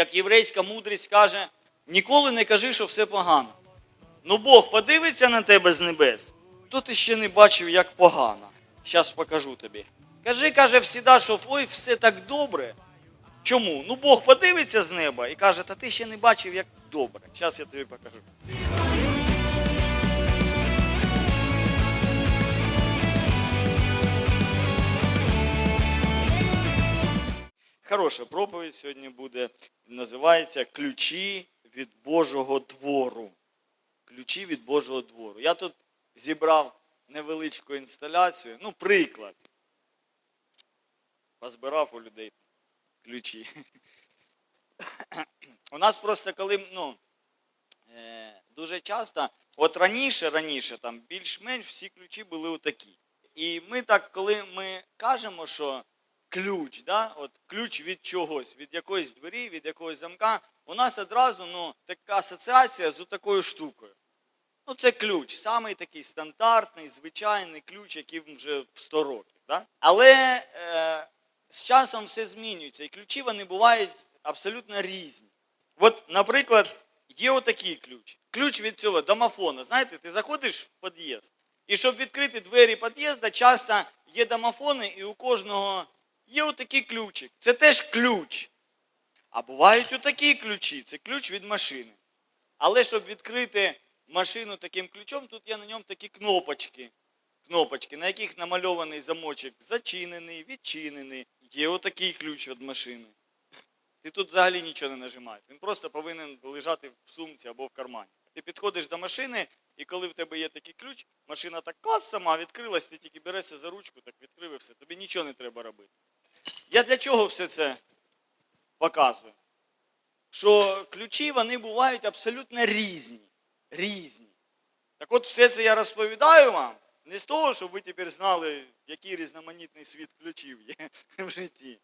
як єврейська мудрість каже, ніколи не кажи, що все погано. Ну Бог подивиться на тебе з небес, то ти ще не бачив, як погано. Зараз покажу тобі. Кажи, каже, всіда, що ой, все так добре. Чому? Ну Бог подивиться з неба і каже, та ти ще не бачив, як добре. Зараз я тобі покажу. Хороша проповідь сьогодні буде. Називається Ключі від Божого двору. Ключі від Божого двору. Я тут зібрав невеличку інсталяцію. Ну, приклад. Позбирав у людей ключі. У нас просто коли, ну, е, дуже часто, от раніше, раніше, там більш-менш всі ключі були отакі. І ми так, коли ми кажемо, що ключ, да, от ключ від чогось, від якоїсь двері, від якогось замка, у нас одразу ну, така асоціація з такою штукою. Ну, це ключ, самий такий стандартний, звичайний ключ, який вже 100 років. Да? Але е, з часом все змінюється, і ключі вони бувають абсолютно різні. От, наприклад, є отакий ключ. Ключ від цього домофону. Знаєте, ти заходиш в під'їзд, і щоб відкрити двері під'їзду, часто є домофони, і у кожного є отакий ключик. Це теж ключ. А бувають отакі ключі, це ключ від машини. Але щоб відкрити машину таким ключом, тут є на ньому такі кнопочки. Кнопочки, на яких намальований замочок зачинений, відчинений. Є отакий ключ від машини. Ти тут взагалі нічого не нажимаєш. Він просто повинен лежати в сумці або в кармані. Ти підходиш до машини, і коли в тебе є такий ключ, машина так клас сама відкрилась, ти тільки берешся за ручку, так відкрив і все. Тобі нічого не треба робити. Я для чого все це показую? Що ключі вони бувають абсолютно різні. Різні. Так от все це я розповідаю вам не з того, щоб ви тепер знали, який різноманітний світ ключів є в житті.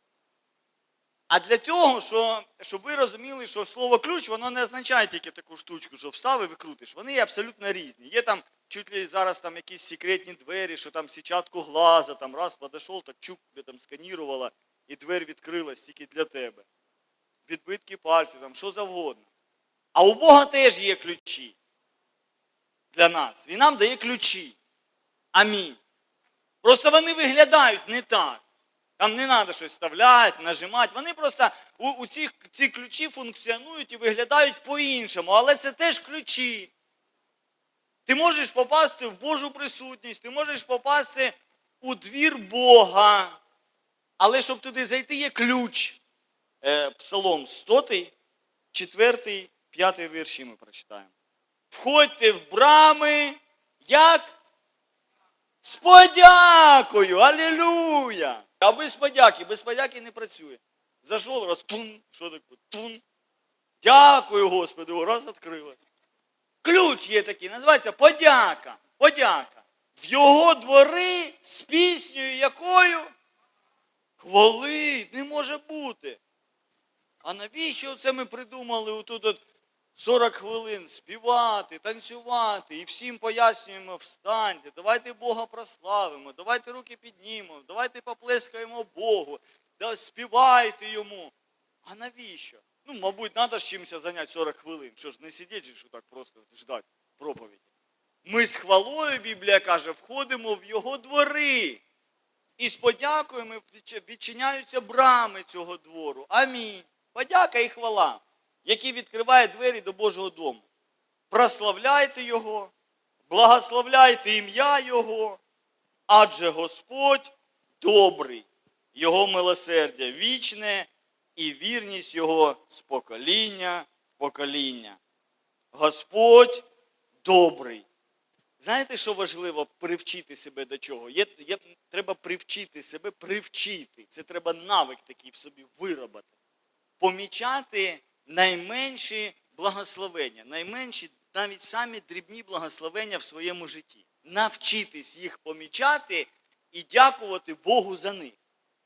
А для того, що, щоб ви розуміли, що слово ключ, воно не означає тільки таку штучку, що вставив і крутиш. Вони є абсолютно різні. Є там чуть ли зараз там якісь секретні двері, що там січатку глаза, там раз подійшов, так чук там сканірувала, і двері відкрилась тільки для тебе. Відбитки пальців, там, що завгодно. А у Бога теж є ключі для нас. Він нам дає ключі. Амінь. Просто вони виглядають не так. Там не треба щось вставляти, нажимати. Вони просто у, у цих, ці ключі функціонують і виглядають по-іншому. Але це теж ключі. Ти можеш попасти в Божу присутність, ти можеш попасти у двір Бога. Але щоб туди зайти, є ключ. Е, Псалом 100, 4, 5 вірші ми прочитаємо. Входьте в брами, як? З подякою! Алілуя! А без подяки, без подяки не працює. Зайшов, раз тун, що таке? Тун. Дякую, Господи, раз відкрилось. Ключ є такий, називається подяка. Подяка. В його двори з піснею якою? Хвали, не може бути. А навіщо це ми придумали отут от 40 хвилин співати, танцювати і всім пояснюємо, встаньте, давайте Бога прославимо, давайте руки піднімемо, давайте поплескаємо Богу, да, співайте йому. А навіщо? Ну, мабуть, треба з чимось зайняти 40 хвилин. Що ж, не сидіть що так просто ждати проповіді. Ми з хвалою, Біблія каже, входимо в його двори. І з подякою відчиняються брами цього двору. Амінь. Подяка і хвала, які відкривають двері до Божого дому. Прославляйте Його, благословляйте ім'я Його, адже Господь добрий, Його милосердя вічне і вірність Його з покоління в покоління. Господь добрий. Знаєте, що важливо привчити себе до чого? Є, є, треба привчити себе, привчити. Це треба навик такий в собі виробити. Помічати найменші благословення, найменші, навіть самі дрібні благословення в своєму житті. Навчитись їх помічати і дякувати Богу за них.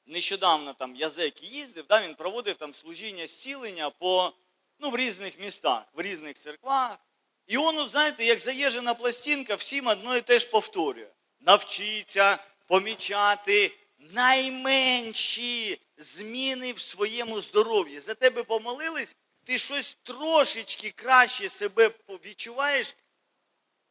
Нещодавно там Язек їздив, да, він проводив там служіння зцілення по, ну, в різних містах, в різних церквах. І он, знаєте, як заїжджена пластинка, всім одно і те ж повторює. Навчіться помічати найменші зміни в своєму здоров'ї. За тебе помолились, ти щось трошечки краще себе відчуваєш.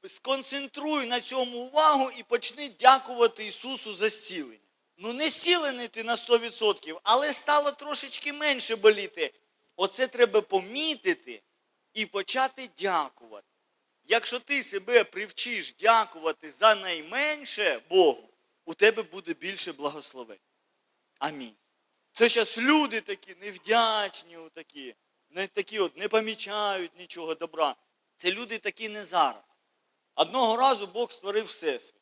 Сконцентруй на цьому увагу і почни дякувати Ісусу за зцілення. Ну, не зцілений ти на 100%, але стало трошечки менше боліти. Оце треба помітити і почати дякувати. Якщо ти себе привчиш дякувати за найменше Богу, у тебе буде більше благословень. Амінь. Це зараз люди такі невдячні, такі, такі от не помічають нічого добра. Це люди такі не зараз. Одного разу Бог створив всесвіт.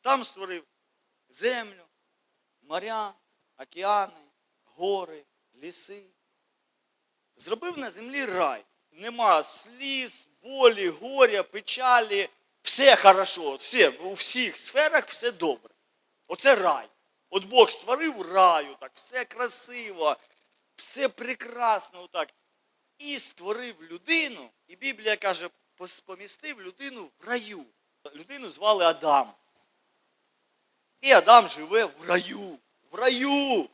Там створив землю, моря, океани, гори, ліси. Зробив на землі рай. Нема сліз, болі, горя, печалі. Все хорошо, все, у всіх сферах все добре. Оце рай. От Бог створив раю, так, все красиво, все прекрасно. Так. І створив людину, і Біблія каже, помістив людину в раю. Людину звали Адам. І Адам живе в раю. В раю.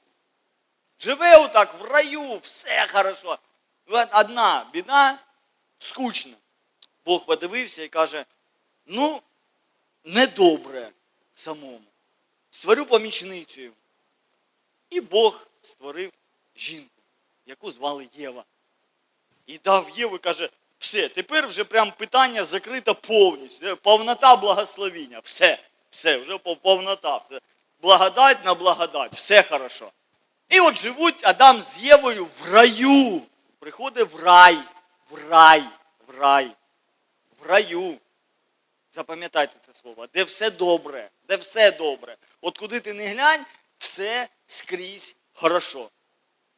Живе отак в раю, все хорошо. Одна біда, скучно. Бог подивився і каже: ну, недобре самому. Створю помічницю. І Бог створив жінку, яку звали Єва. І дав Єву каже, все, тепер вже прям питання закрито повністю. Е, Повнота благословіння. Все, все, вже повнота. Все. Благодать на благодать, все хорошо. І от живуть Адам з Євою в раю. Приходить в рай, в рай, в рай, в раю. Запам'ятайте це слово, де все добре, де все добре. От куди ти не глянь, все скрізь хорошо.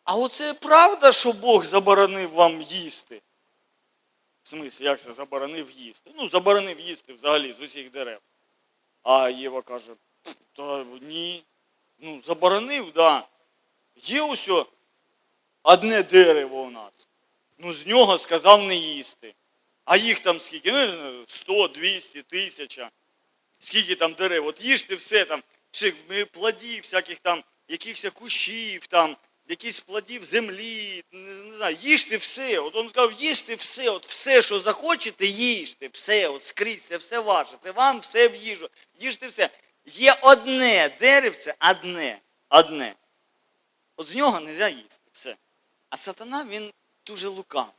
А оце правда, що Бог заборонив вам їсти? В смислі, як це заборонив їсти? Ну, заборонив їсти взагалі з усіх дерев. А Єва каже, та ні. Ну, заборонив, да. Є усьо одне дерево у нас. Ну, з нього сказав не їсти. А їх там скільки? Ну, 100, 200, тисяча. Скільки там дерев? От їжте все там, всіх плодів, всяких там, якихось кущів, там, якісь плодів землі, не, не знаю, їжте все. От він сказав, їжте все, от все, що захочете, їжте, все, от скрізь, це все ваше, це вам все в їжу. Їжте все. Є одне деревце, одне, одне. От з нього не можна їсти. Все. А сатана він дуже лукавий.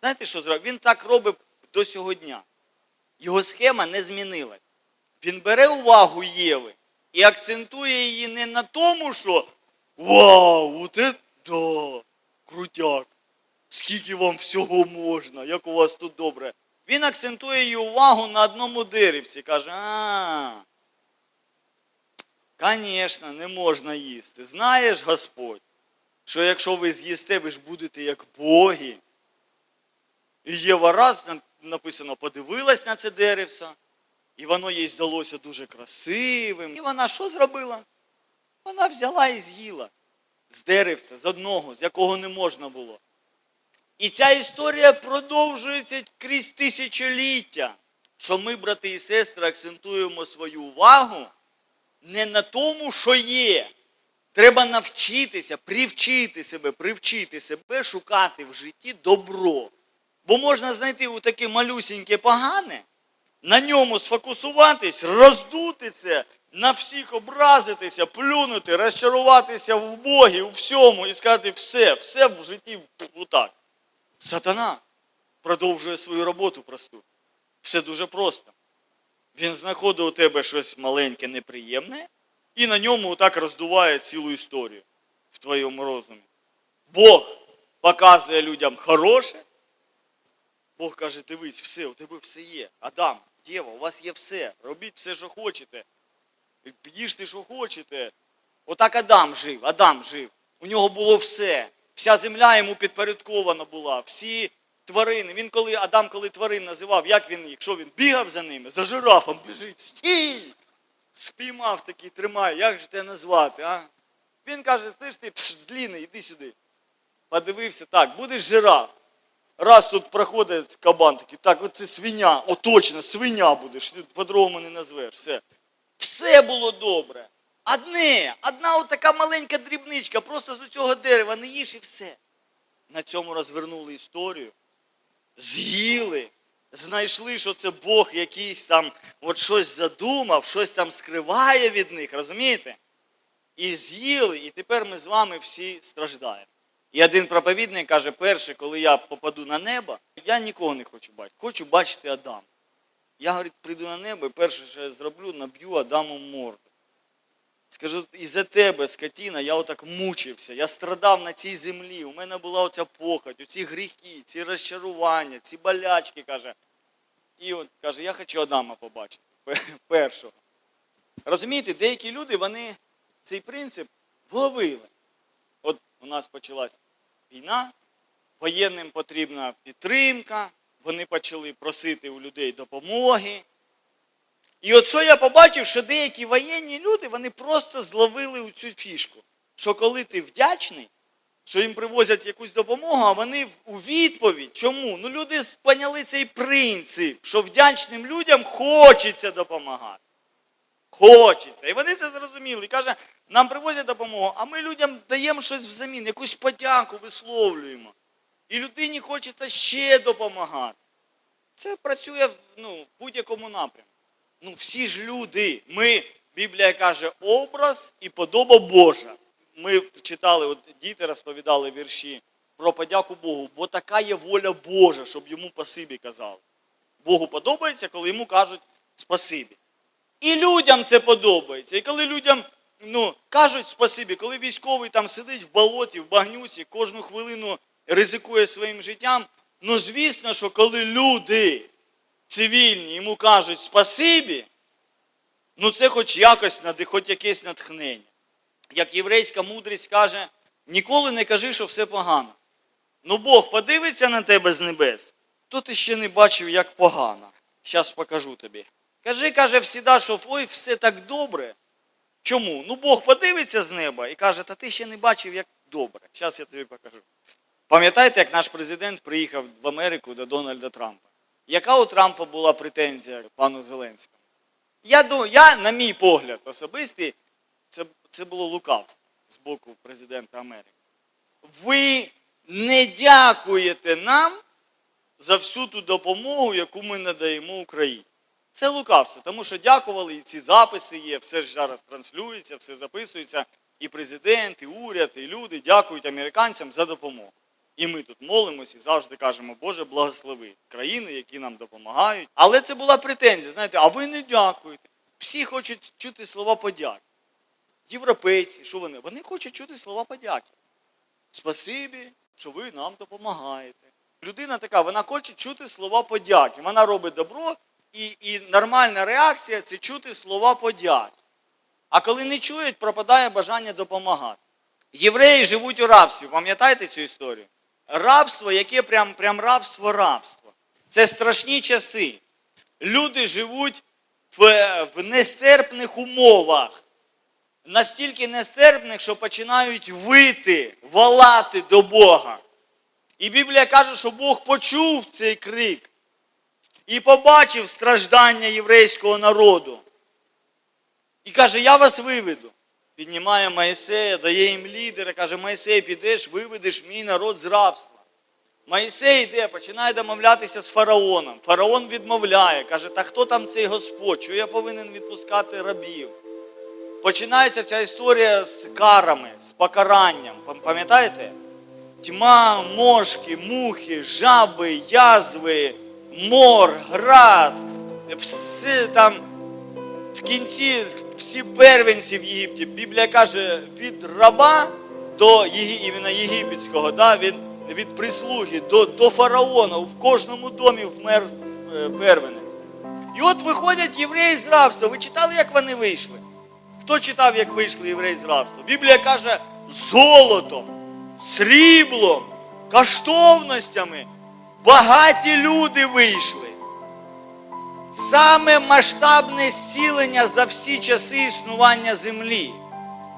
Знаєте, що зробив? Він так робить до сьогодні. Його схема не змінилась. Він бере увагу Єви і акцентує її не на тому, що Вау, от це да, крутяк. Скільки вам всього можна, як у вас тут добре. Він акцентує її увагу на одному деревці. Каже, а, звісно, не можна їсти. Знаєш, Господь, що якщо ви з'їсте, ви ж будете як боги. І Єва раз написано, подивилась на це деревце, і воно їй здалося дуже красивим. І вона що зробила? Вона взяла і з'їла з деревця, з одного, з якого не можна було. І ця історія продовжується крізь тисячоліття, що ми, брати і сестри, акцентуємо свою увагу не на тому, що є. Треба навчитися, привчити себе, привчити себе шукати в житті добро. Бо можна знайти у таке малюсіньке погане, на ньому сфокусуватись, роздути це, на всіх образитися, плюнути, розчаруватися в Богі, у всьому і сказати все, все в житті отак. Сатана продовжує свою роботу просту. Все дуже просто. Він знаходить у тебе щось маленьке, неприємне, і на ньому отак роздуває цілу історію в твоєму розумі. Бог показує людям хороше. Бог каже, дивись, все, у тебе все є. Адам, Єва, у вас є все. Робіть все, що хочете. Їжте, що хочете. Отак Адам жив, Адам жив. У нього було все. Вся земля йому підпорядкована була, всі тварини. Він коли, Адам, коли тварин називав, як він, їх? якщо він бігав за ними, за жирафом біжить, стій! Спіймав такий, тримає, як же тебе назвати, а? Він каже, ти ж ти длінний, іди сюди. Подивився, так, будеш жираф. Раз тут проходить кабан такий, так, от це свиня, о точно, свиня будеш, ти по-другому не назвеш. Все. Все було добре. Одне, одна от така маленька дрібничка, просто з цього дерева не їж і все. На цьому розвернули історію, з'їли, знайшли, що це Бог якийсь там от щось задумав, щось там скриває від них, розумієте? І з'їли, і тепер ми з вами всі страждаємо. І один проповідник каже, перше, коли я попаду на небо, я нікого не хочу бачити. Хочу бачити Адам. Я, говорить, прийду на небо і перше, що я зроблю, наб'ю Адаму морду. Скажу, із-за тебе, скотіна, я отак мучився, я страдав на цій землі, у мене була оця похоть, оці гріхи, ці розчарування, ці болячки, каже. І от каже, я хочу Адама побачити, першого. Розумієте, деякі люди, вони цей принцип вловили. От у нас почалась війна, воєнним потрібна підтримка, вони почали просити у людей допомоги. І от що я побачив, що деякі воєнні люди вони просто зловили цю фішку. Що коли ти вдячний, що їм привозять якусь допомогу, а вони у відповідь. Чому? Ну люди поняли цей принцип, що вдячним людям хочеться допомагати. Хочеться. І вони це зрозуміли. І каже, нам привозять допомогу, а ми людям даємо щось взамін, якусь подяку висловлюємо. І людині хочеться ще допомагати. Це працює ну, в будь-якому напрямку. Ну, всі ж люди. Ми, Біблія каже, образ і подоба Божа. Ми читали, от діти розповідали вірші про подяку Богу, бо така є воля Божа, щоб йому пасибі казали. Богу подобається, коли йому кажуть спасибі. І людям це подобається. І коли людям ну, кажуть спасибі, коли військовий там сидить в болоті, в багнюці, кожну хвилину ризикує своїм життям, ну звісно, що коли люди цивільні йому кажуть спасибі, ну це хоч якось хоч якесь натхнення. Як єврейська мудрість каже, ніколи не кажи, що все погано. Ну Бог подивиться на тебе з небес, то ти ще не бачив, як погано. Зараз покажу тобі. Кажи, каже, всіда, що ой, все так добре. Чому? Ну Бог подивиться з неба і каже, та ти ще не бачив, як добре. Зараз я тобі покажу. Пам'ятаєте, як наш президент приїхав в Америку до Дональда Трампа? Яка у Трампа була претензія пану Зеленському? Я, ду- я на мій погляд особистий, це, це було лукавство з боку президента Америки. Ви не дякуєте нам за всю ту допомогу, яку ми надаємо Україні. Це лукавство, тому що дякували, і ці записи є, все ж зараз транслюється, все записується. І президент, і уряд, і люди дякують американцям за допомогу. І ми тут молимося і завжди кажемо, Боже, благослови країни, які нам допомагають. Але це була претензія, знаєте, а ви не дякуєте. Всі хочуть чути слова подяки. Європейці, що вони? Вони хочуть чути слова подяки. Спасибі, що ви нам допомагаєте. Людина така, вона хоче чути слова подяки. Вона робить добро, і, і нормальна реакція це чути слова подяки. А коли не чують, пропадає бажання допомагати. Євреї живуть у рабстві, пам'ятаєте цю історію? Рабство, яке прям, прям рабство рабство. Це страшні часи. Люди живуть в, в нестерпних умовах. Настільки нестерпних, що починають вити, волати до Бога. І Біблія каже, що Бог почув цей крик і побачив страждання єврейського народу. І каже, я вас виведу. Піднімає Моїсея, дає їм лідера, каже, Моїсей, підеш, виведеш мій народ з рабства. Моїсей йде, починає домовлятися з фараоном. Фараон відмовляє, каже, та хто там цей Господь? Що я повинен відпускати рабів? Починається ця історія з карами, з покаранням. Пам'ятаєте? Тьма, мошки, мухи, жаби, язви, мор, град, все там в кінці всі первенці в Єгипті. Біблія каже, від раба до іменно єгипетського, да, від, від прислуги до, до фараона. В кожному домі вмер е, первенець. І от виходять євреї з рабства. Ви читали, як вони вийшли? Хто читав, як вийшли євреї з рабства? Біблія каже, золотом, сріблом, коштовностями багаті люди вийшли. Саме масштабне зцілення за всі часи існування землі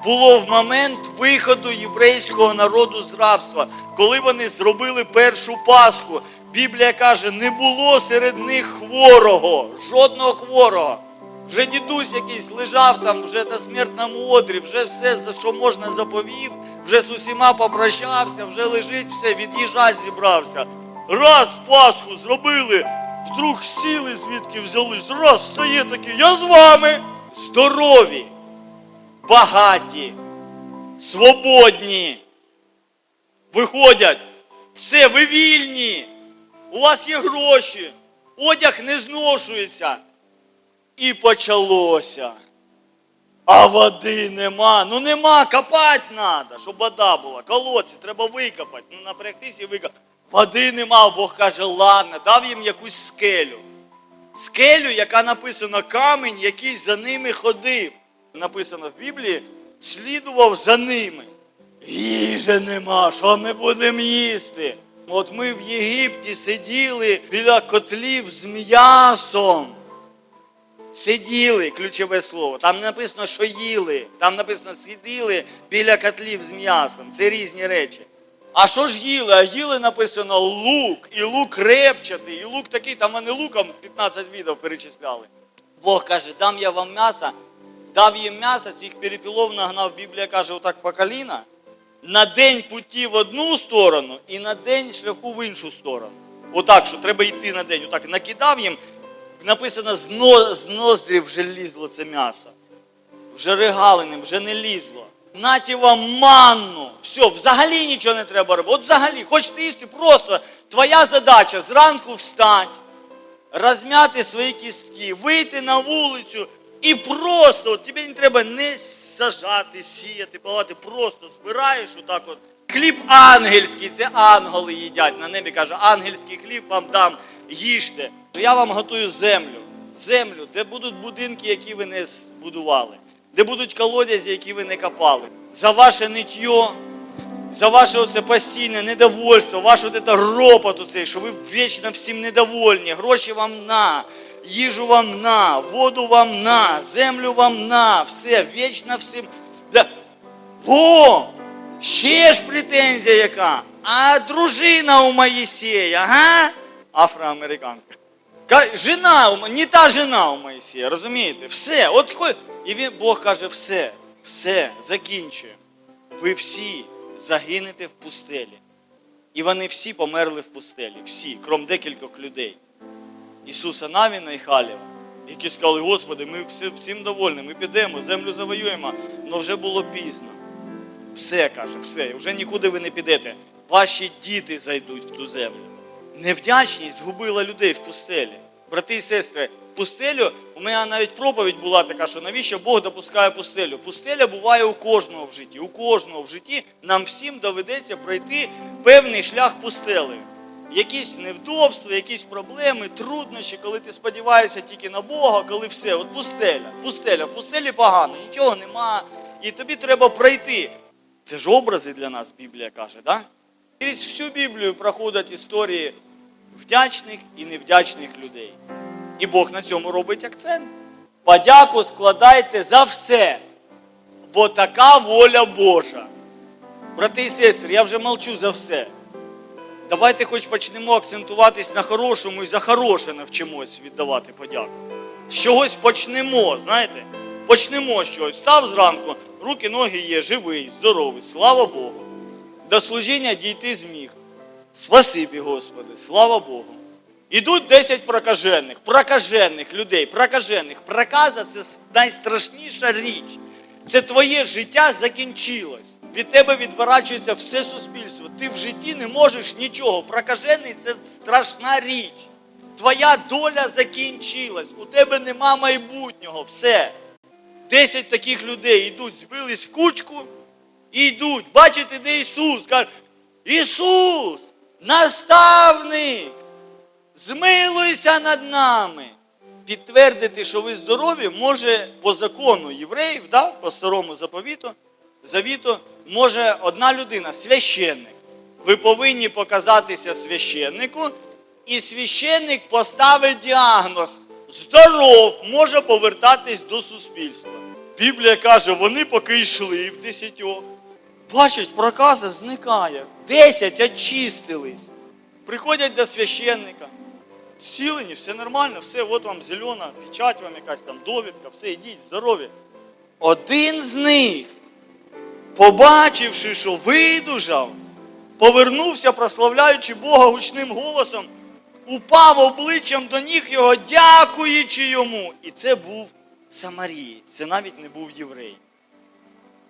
було в момент виходу єврейського народу з рабства, коли вони зробили першу Пасху. Біблія каже, не було серед них хворого, жодного хворого. Вже дідусь якийсь лежав там, вже на смертному одрі, вже все, за що можна заповів, вже з усіма попрощався, вже лежить, все, від'їжджать зібрався. Раз Пасху зробили, вдруг сіли, звідки взялись, раз стає такий, я з вами. Здорові, багаті, свободні. Виходять, все, ви вільні, у вас є гроші, одяг не зношується. І почалося. А води нема. Ну нема, копати треба, щоб вода була. Колодці треба викопати. Ну напрягтись і викопати. Води нема, Бог каже, ладно, дав їм якусь скелю. Скелю, яка написана камінь, який за ними ходив. Написано в Біблії, слідував за ними. Їжі нема, що ми будемо їсти? От ми в Єгипті сиділи біля котлів з м'ясом. Сиділи, ключове слово. Там не написано, що їли. Там написано сиділи біля котлів з м'ясом. Це різні речі. А що ж їли? А їли написано лук, і лук репчатий, і лук такий, там вони луком 15 відео перечисляли. Бог каже, дам я вам м'ясо, дав їм м'ясо, цих перепілов нагнав, Біблія каже, отак по коліна, на день путі в одну сторону і на день шляху в іншу сторону. Отак, що треба йти на день. Отак накидав їм, написано, з, ноздрів вже лізло це м'ясо. Вже регалини, вже не лізло. Наті вам манну. Все, взагалі нічого не треба робити. От взагалі, хочете їсти, просто твоя задача зранку встати, розм'яти свої кістки, вийти на вулицю і просто, от тобі не треба не сажати, сіяти, палати, просто збираєш отак от. Хліб ангельський, це ангели їдять. На небі каже, ангельський хліб вам дам, їжте. Я вам готую землю. Землю, де будуть будинки, які ви не збудували, де будуть колодязі, які ви не копали. За ваше ниття, за ваше оце постійне недовольство, ваш ропот оцей, що ви вічно всім недовольні, гроші вам на, їжу вам на, воду вам на, землю вам на, все, вічно всім. Да. Во! Ще ж претензія яка. А дружина у Моїсея, ага? Афроамериканка. Жена, не та жена у Моїсея, розумієте? Все. От і він, Бог каже, все, все, закінчує. Ви всі загинете в пустелі. І вони всі померли в пустелі. Всі, крім декількох людей. Ісуса Навіна і Халєва, які сказали, Господи, ми всі- всім довольні, ми підемо, землю завоюємо, але вже було пізно. Все каже, все, вже нікуди ви не підете. Ваші діти зайдуть в ту землю. Невдячність згубила людей в пустелі. Брати і сестри, пустелю, у мене навіть проповідь була така, що навіщо Бог допускає пустелю. Пустеля буває у кожного в житті. У кожного в житті нам всім доведеться пройти певний шлях пустелею. Якісь невдобства, якісь проблеми, труднощі, коли ти сподіваєшся тільки на Бога, коли все, от пустеля, пустеля, в пустелі погано, нічого нема, і тобі треба пройти. Це ж образи для нас, Біблія каже, да? Крізь всю Біблію проходять історії вдячних і невдячних людей. І Бог на цьому робить акцент. Подяку складайте за все, бо така воля Божа. Брати і сестри, я вже молчу за все. Давайте хоч почнемо акцентуватись на хорошому і за хороше навчимось віддавати подяку. З чогось почнемо, знаєте? Почнемо з чогось. Став зранку, руки, ноги є, живий, здоровий, слава Богу. До служіння дійти зміг. Спасибі, Господи, слава Богу. Ідуть 10 прокажених, прокажених людей, прокажених. Проказа це найстрашніша річ. Це твоє життя закінчилось. Від тебе відворачується все суспільство. Ти в житті не можеш нічого. Прокажений це страшна річ. Твоя доля закінчилась. У тебе нема майбутнього. Все. Десять таких людей йдуть, збились в кучку і йдуть. Бачите, де Ісус? Каже, Ісус, наставник, змилуйся над нами. Підтвердити, що ви здорові, може по закону євреїв, да, по старому заповіту, завіту, може одна людина, священник. Ви повинні показатися священнику, і священник поставить діагноз. Здоров, може повертатись до суспільства. Біблія каже, вони поки йшли в десятьох. Бачать, проказа зникає. Десять очистились. Приходять до священника. зцілені, все нормально, все, от вам зелена, печать вам якась там довідка, все, йдіть, здорові. Один з них, побачивши, що видужав, повернувся, прославляючи Бога гучним голосом, упав обличчям до ніг його, дякуючи йому. І це був Самарієць, це навіть не був єврей.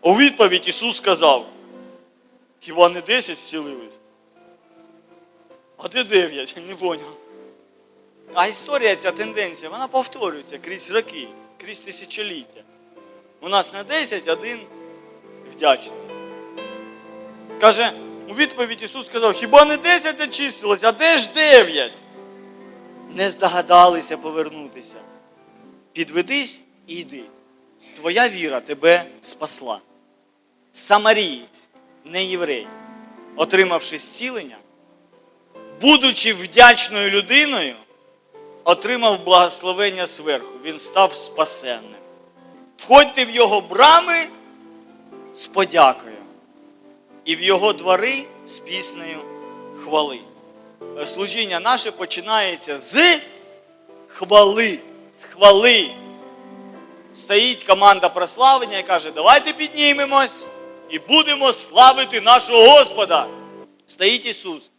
У відповідь Ісус сказав, хіба не 10 зцілились? А де 9? Не поняв. А історія, ця тенденція, вона повторюється крізь роки, крізь тисячоліття. У нас не 10, один вдячний. Каже, у відповідь Ісус сказав, хіба не 10 очистилось, а де ж 9? Не здогадалися повернутися. Підведись і йди. Твоя віра тебе спасла. Самарієць, не єврей, отримавши зцілення, будучи вдячною людиною, отримав благословення зверху. Він став спасенним. Входьте в його брами з подякою, і в його двори з піснею хвали. Служіння наше починається з хвали. З хвали. Стоїть команда прославлення і каже, давайте піднімемось і будемо славити нашого Господа. Стоїть Ісус.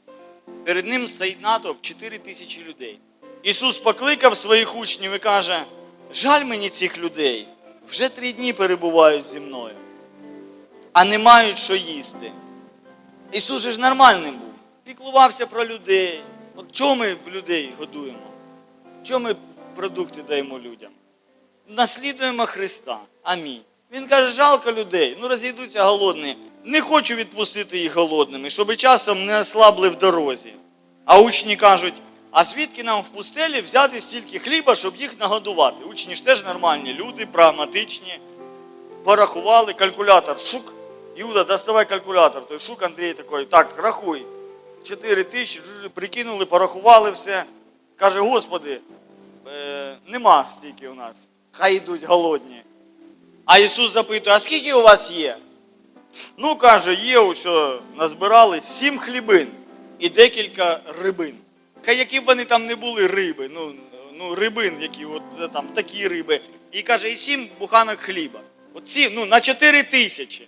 Перед ним стоїть натовп 4 тисячі людей. Ісус покликав своїх учнів і каже: жаль мені цих людей, вже три дні перебувають зі мною, а не мають що їсти. Ісус же ж нормальним був, піклувався про людей. От чого ми людей годуємо? Чого ми продукти даємо людям? Наслідуємо Христа. Амінь. Він каже, жалко людей, ну розійдуться голодні. Не хочу відпустити їх голодними, щоб часом не ослабли в дорозі. А учні кажуть, а звідки нам в пустелі взяти стільки хліба, щоб їх нагодувати? Учні ж теж нормальні люди, прагматичні. Порахували калькулятор. Шук. Юда, доставай калькулятор. Той шук Андрій такий, так, рахуй. 4 тисячі, прикинули, порахували все. Каже, Господи, е, нема стільки у нас. Хай йдуть голодні. А Ісус запитує, а скільки у вас є? Ну, каже, є усе, назбирали сім хлібин і декілька рибин. Хай які б вони там не були риби, ну, ну рибин, які от е, там такі риби. І каже, і сім буханок хліба. Оці, ну, на чотири тисячі.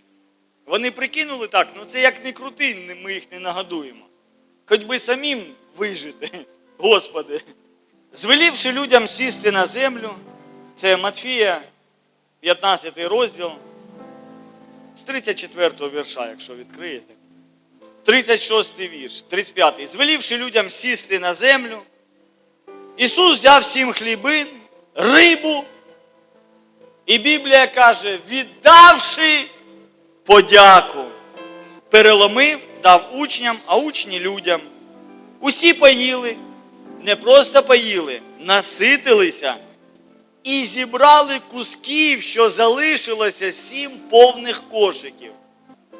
Вони прикинули так, ну це як не крути, ми їх не нагодуємо. Хоч би самим вижити, Господи. Звелівши людям сісти на землю, це Матфія, 15 розділ, з 34 вірша, якщо відкриєте. 36 вірш, 35. Звелівши людям сісти на землю, Ісус взяв сім хлібин, рибу, і Біблія каже, віддавши подяку, переломив, дав учням, а учні людям. Усі поїли, не просто поїли, наситилися і зібрали кусків, що залишилося сім повних кошиків.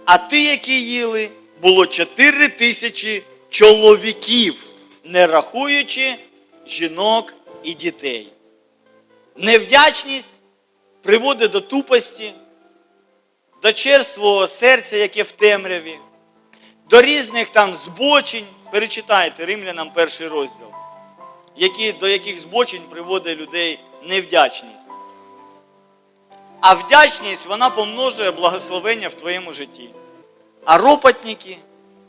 А ті, які їли, було чотири тисячі чоловіків, не рахуючи жінок і дітей. Невдячність приводить до тупості, до черствого серця, яке в темряві, до різних там збочень. Перечитайте римлянам перший розділ, які, до яких збочень приводить людей невдячність. А вдячність вона помножує благословення в твоєму житті. А ропотники,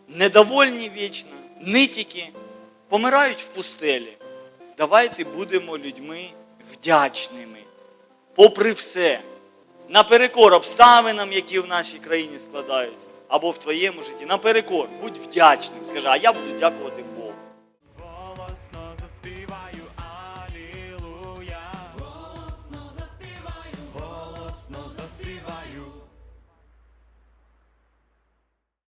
недовольні вічно, нитіки помирають в пустелі. Давайте будемо людьми вдячними. Попри все, наперекор обставинам, які в нашій країні складаються, або в твоєму житті, наперекор, будь вдячним. Скажи, а я буду дякувати